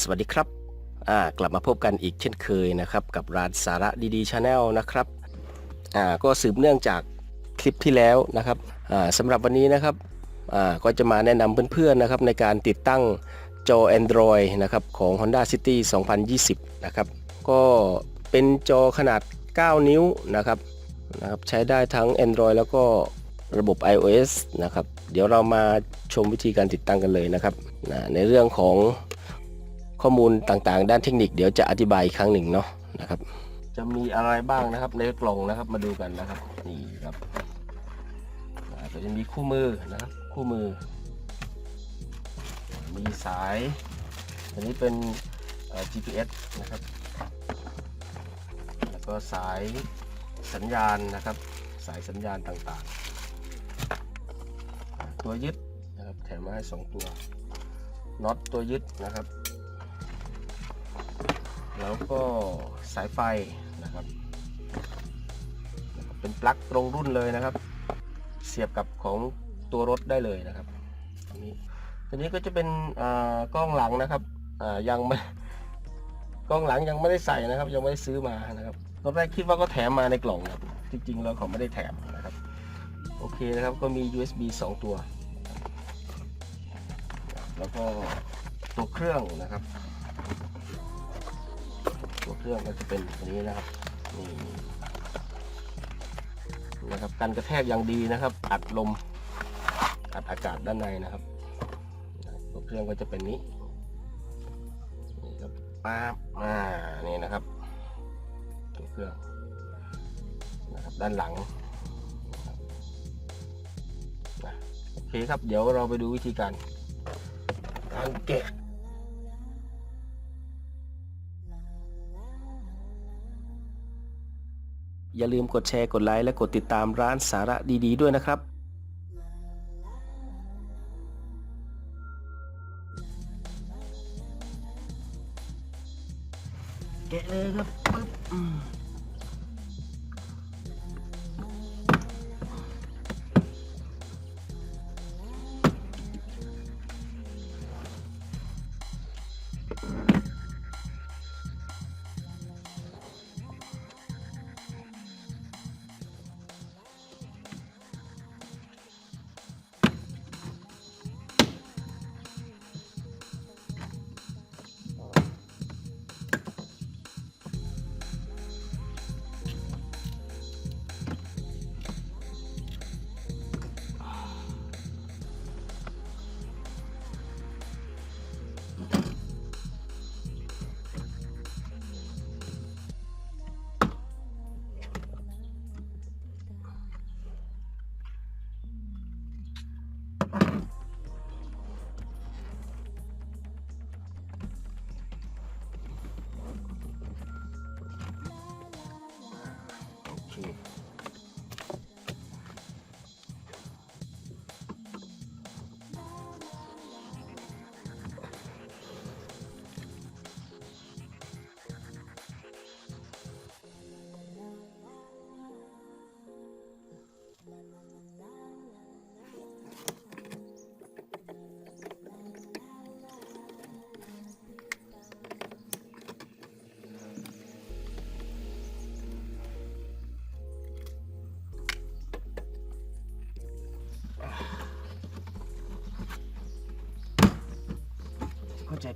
สวัสดีครับอ่ากลับมาพบกันอีกเช่นเคยนะครับกับร้านสาระดีๆชาแนลนะครับอ่าก็สืบเนื่องจากคลิปที่แล้วนะครับอ่าสำหรับวันนี้นะครับอ่าก็จะมาแนะนำเพื่อนๆนะครับในการติดตั้งจอ Android นะครับของ Honda City 2020 นะครับก็เป็นจอขนาด 9 นิ้วนะครับนะครับใช้ได้ทั้ง Android แล้วก็ระบบ iOS นะครับ เดี๋ยวเรามาชมวิธีการติดตั้งกันเลยนะครับนะในเรื่องของ ข้อมูลต่างๆ ด้านเทคนิคเดี๋ยวจะอธิบายอีกครั้งหนึ่งเนาะนะครับ จะมีอะไรบ้างนะครับในกล่องนะครับมาดูกันนะครับนี่ครับอาก็จะมีคู่มือนะครับคู่มือ มีสายอันนี้เป็น GPS นะครับ แล้วก็สายสัญญาณนะครับ สายสัญญาณต่างๆ ตัวยึดนะครับแถมมาให้สองตัวน็อตตัวยึดนะครับ แล้วก็สายไฟนะครับ เป็นปลั๊กตรงรุ่นเลยนะครับ เสียบกับของตัวรถได้เลยนะครับอันนี้ตัวนี้ก็จะเป็นกล้องหลังนะครับยังไม่กล้องหลังยังไม่ได้ใส่นะครับ ยังไม่ได้ซื้อมานะครับตอนแรกคิดว่าก็แถมมาในกล่องนะครับจริงๆแล้วเขาไม่ได้แถมนะครับ โอเคนะครับก็มี USB 2 ตัว แล้วก็ตัวเครื่องนะครับ เครื่องก็จะเป็นตัวนี้นะครับนี่นะครับกันกระแทกอย่างดีนะครับ อัดลมอัดอากาศด้านในนะครับตัวเครื่องก็จะเป็นนี้นี่ครับป๊าบอ่านี่นะครับตัวเครื่องนะครับด้านหลังโอเคครับเดี๋ยวเราไปดูวิธีการการแกะ อย่าลืมกดแชร์กดไลค์และกดติดตามร้านสาระดี ๆด้วยนะครับ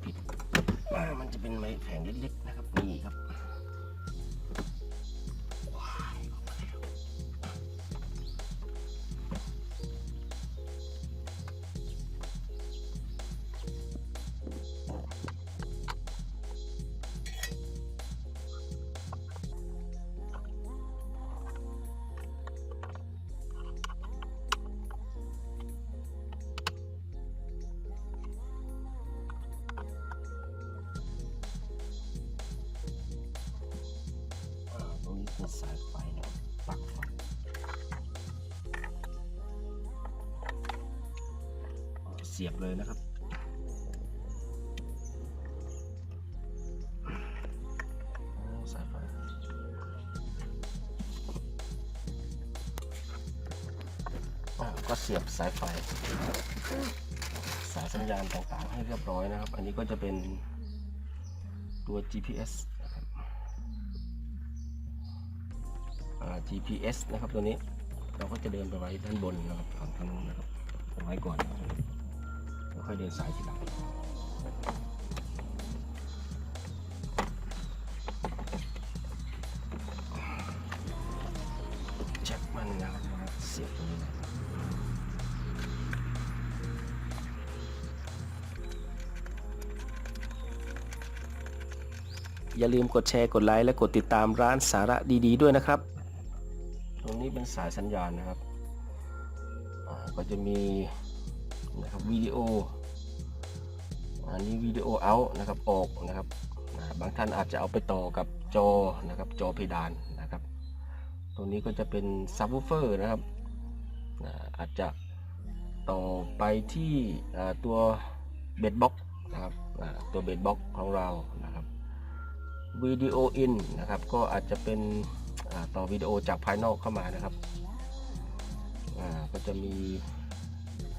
ผิดว่ามันจะเป็นไม้แผงเล็ก เสียบเลยนะครับ สายไฟก็เสียบสายไฟ สายสัญญาณต่างๆให้เรียบร้อยนะครับ อันนี้ก็จะเป็นตัว GPS นะครับ GPS นะครับตัวนี้เราก็จะเดินไปไว้ด้านบนนะครับฝั่งทางนู้นนะครับเอาไว้ก่อน ค่อยเดินสายทีหลังแจ็คมันนะครับเสียบตรงนี้นะครับอย่าลืมกดแชร์กดไลค์และกดติดตามร้านสาระดี ๆ ด้วยนะครับ ตรงนี้เป็นสายสัญญาณนะครับ ก็จะมี นะครับวิดีโออันนี้วิดีโอเอานะครับออกนะครับบางท่านอาจจะเอาไปต่อกับจอนะครับจอเพดานนะครับ ตรงนี้ก็จะเป็นซับวูเฟอร์นะครับอาจจะต่อไปที่ตัวเบดบ็อกนะครับตัวเบดบ็อกของเรานะครับวิดีโออินนะครับก็อาจจะเป็นต่อวิดีโอจากภายนอกเข้ามานะครับก็จะมี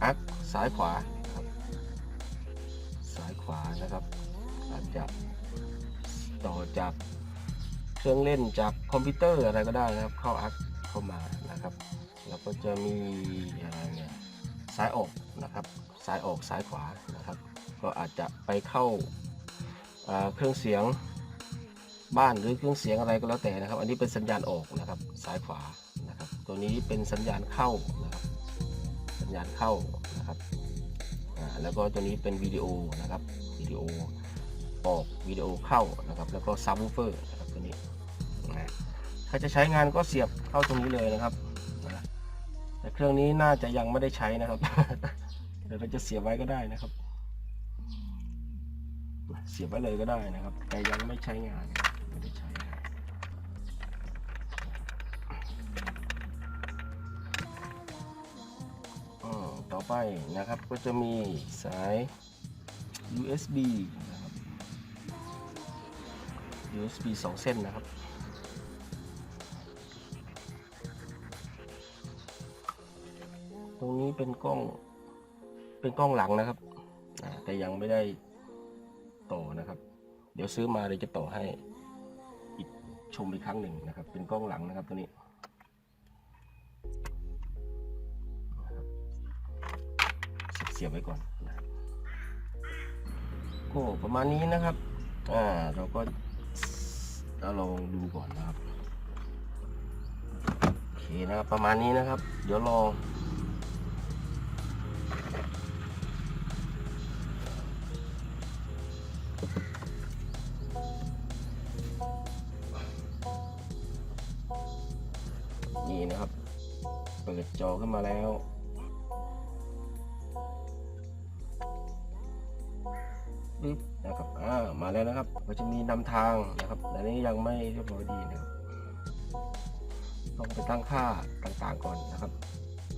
อักซ้ายขวาครับซ้ายขวานะครับอาจจะต่อจากเครื่องเล่นจากคอมพิวเตอร์อะไรก็ได้นะครับ เข้าอักเข้ามานะครับ แล้วก็จะมีอะไรเนี่ยซ้ายออกนะครับซ้ายออกซ้ายขวานะครับ ก็อาจจะไปเข้าาเครื่องเสียงบ้านหรือเครื่องเสียงอะไรก็แล้วแต่นะครับ อันนี้เป็นสัญญาณออกนะครับซ้ายขวานะครับ ตัวนี้เป็นสัญญาณเข้า สัญญาณเข้านะครับแล้วก็ตัวนี้เป็นวิดีโอนะครับวิดีโอออกวิดีโอเข้านะครับ แล้วก็ซับวูเฟอร์นะครับตัวนี้ถ้าจะใช้งานก็เสียบเข้าตรงนี้เลยนะครับแต่เครื่องนี้น่าจะยังไม่ได้ใช้นะครับ เดี๋ยวเราจะเสียบไว้ก็ได้นะครับ เสียบไว้เลยก็ได้นะครับ แต่ยังไม่ใช้งานไม่ได้ใช้ ต่อไปนะครับก็จะมีสาย USB นะครับ USB 2 เส้นนะครับ ตรงนี้เป็นกล้องเป็นกล้องหลังนะครับ แต่ยังไม่ได้ต่อนะครับ เดี๋ยวซื้อมาเดี๋ยวจะต่อให้อีกชมอีกครั้งหนึ่งนะครับ เป็นกล้องหลังนะครับตัวนี้ เสียบไว้ก่อนนะครับก็ประมาณนี้นะครับ อ่าเราก็เราลองดูก่อนนะครับโอเคนะครับ ประมาณนี้นะครับ เดี๋ยวลองนี่นะครับ เปิดจอขึ้นมาแล้ว ปึ๊บนะครับอ่ามาแล้วนะครับก็จะมีนำทางนะครับแต่นี้ยังไม่เรียบร้อยดีนะครับต้องไปตั้งค่าต่างๆก่อนนะครับ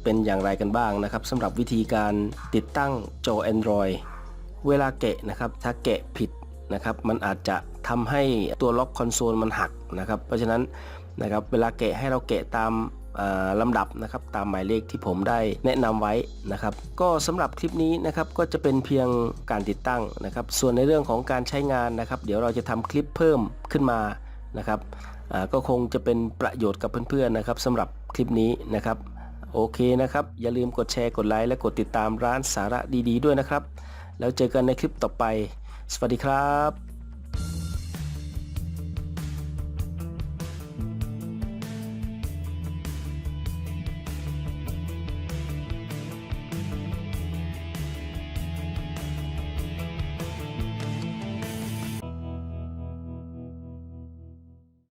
เป็นอย่างไรกันบ้างนะครับสำหรับวิธีการติดตั้งจอ Android เวลาแกะนะครับถ้าแกะผิดนะครับ มันอาจจะทำให้ตัวล็อกคอนโซลมันหักนะครับ เพราะฉะนั้นนะครับเวลาแกะให้เราแกะตาม ลำดับนะครับตามหมายเลขที่ผมได้แนะนำไว้นะครับ ก็สำหรับคลิปนี้นะครับก็จะเป็นเพียงการติดตั้งนะครับ ส่วนในเรื่องของการใช้งานนะครับ เดี๋ยวเราจะทำคลิปเพิ่มขึ้นมานะครับก็คงจะเป็นประโยชน์กับเพื่อนๆนะครับสำหรับคลิปนี้นะครับ โอเคนะครับ อย่าลืมกดแชร์กดไลค์และกดติดตามร้านสาระดีๆ ด้วยนะครับ แล้วเจอกันในคลิปต่อไป สวัสดีครับ